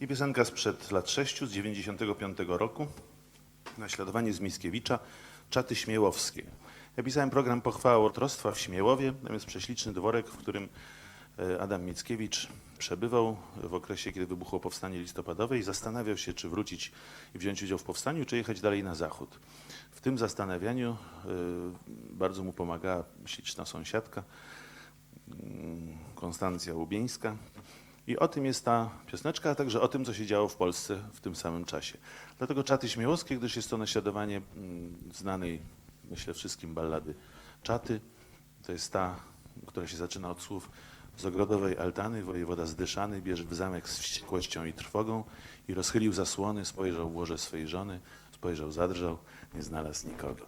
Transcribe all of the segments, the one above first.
I piosenka sprzed lat 6, z 95 roku. Naśladowanie z Mickiewicza, Czaty Śmiałowskie. Ja pisałem program Pochwała Łotrostwa w Śmiełowie. Tam jest prześliczny dworek, w którym e, Adam Mickiewicz przebywał w okresie, kiedy wybuchło powstanie listopadowe i zastanawiał się, czy wrócić i wziąć udział w powstaniu, czy jechać dalej na zachód. W tym zastanawianiu e, bardzo mu pomagała śliczna sąsiadka, mm, Konstancja Łubieńska. I o tym jest ta pioseneczka, a także o tym, co się działo w Polsce w tym samym czasie. Dlatego Czaty Śmiałowskie, gdyż jest to naśladowanie mm, znanej, myślę, wszystkim ballady Czaty. To jest ta, która się zaczyna od słów z ogrodowej altany wojewoda zdyszany bierze w zamek z wściekłością i trwogą i rozchylił zasłony, spojrzał w łoże swej żony, spojrzał, zadrżał, nie znalazł nikogo.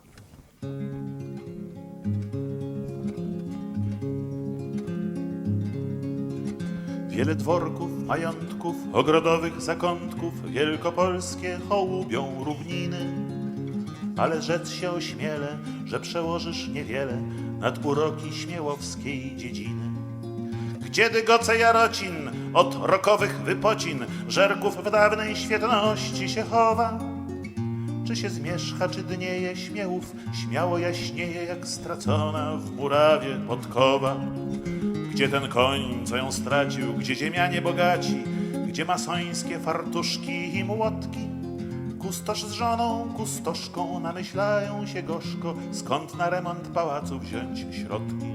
Wiele dworków, majątków, ogrodowych zakątków, wielkopolskie hołubią równiny. Ale rzec się ośmielę, że przełożysz niewiele nad uroki śmiałowskiej dziedziny. Gdzie dygoce Jarocin od rokowych wypocin, żerków w dawnej świetności się chowa? Czy się zmierzcha, czy dnieje śmiałów, śmiało jaśnieje jak stracona w murawie podkowa? Gdzie ten koń, co ją stracił, gdzie ziemianie bogaci, gdzie masońskie fartuszki i młotki? Kustosz z żoną, kustoszką namyślają się gorzko, skąd na remont pałacu wziąć środki.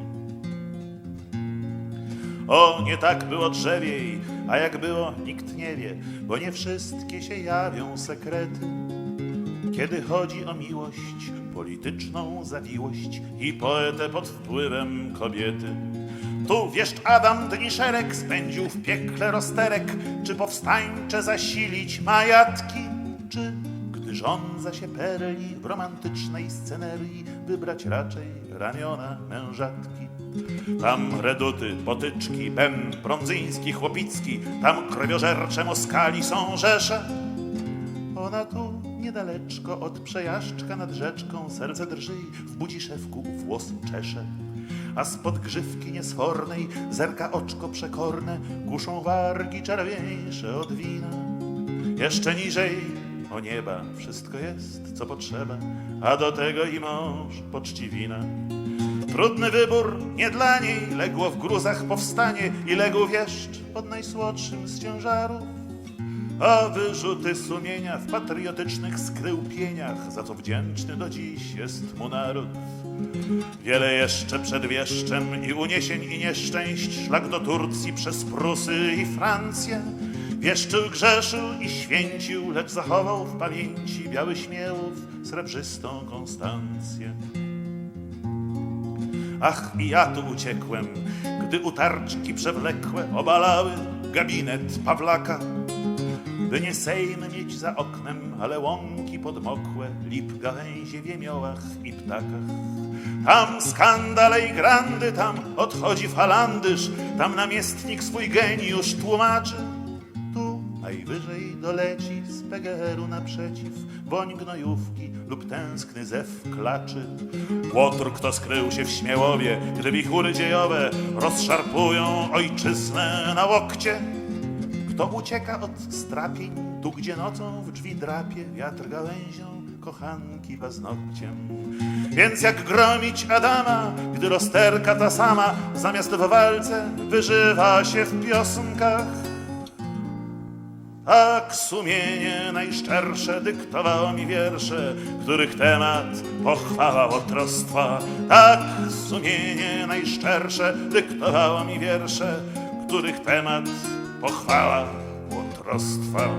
O, nie tak było drzewiej, a jak było, nikt nie wie, bo nie wszystkie się jawią sekrety. Kiedy chodzi o miłość, polityczną zawiłość i poetę pod wpływem kobiety. Tu wieszcz Adam dni szereg spędził w piekle rozterek, czy powstańcze zasilić majatki, czy gdy żądza się perli w romantycznej scenerii, wybrać raczej ramiona mężatki. Tam reduty, potyczki, Ben, Brądzyński, Chłopicki, tam krwiożercze Moskali są rzesze. Ona tu niedaleczko od przejażdżka nad rzeczką serce drży w budziszewku włos czesze. A spod grzywki niesfornej zerka oczko przekorne, kuszą wargi czerwieńsze od wina. Jeszcze niżej, o nieba, wszystko jest, co potrzeba, a do tego i mąż poczciwina. Trudny wybór, nie dla niej, legło w gruzach powstanie i legł wieszcz pod najsłodszym z ciężarów. A wyrzuty sumienia w patriotycznych skryłpieniach, za co wdzięczny do dziś jest mu naród. Wiele jeszcze przed wieszczem i uniesień i nieszczęść, szlak do Turcji przez Prusy i Francję. Wieszczył, grzeszył i święcił, lecz zachował w pamięci biały śmiałów, srebrzystą Konstancję. Ach, i ja tu uciekłem, gdy utarczki przewlekłe obalały gabinet Pawlaka. By nie sejm mieć za oknem, ale łąki podmokłe, lip gałęzie w jemiołach i ptakach. Tam skandale i grandy, tam odchodzi falandyż, tam namiestnik swój geniusz tłumaczy. Tu najwyżej doleci z PGR-u naprzeciw woń gnojówki lub tęskny zew klaczy. Łotr, kto skrył się w Śmiałowie, gdy wichury dziejowe rozszarpują ojczyznę na łokcie. Kto ucieka od strapień, tu gdzie nocą w drzwi drapie wiatr gałęzią, kochanki paznokciem. Więc jak gromić Adama, gdy rozterka ta sama, zamiast w walce wyżywa się w piosenkach. Tak sumienie najszczersze dyktowało mi wiersze, których temat pochwała łotrostwa. Tak sumienie najszczersze dyktowało mi wiersze, których temat pochwała łotrostwa.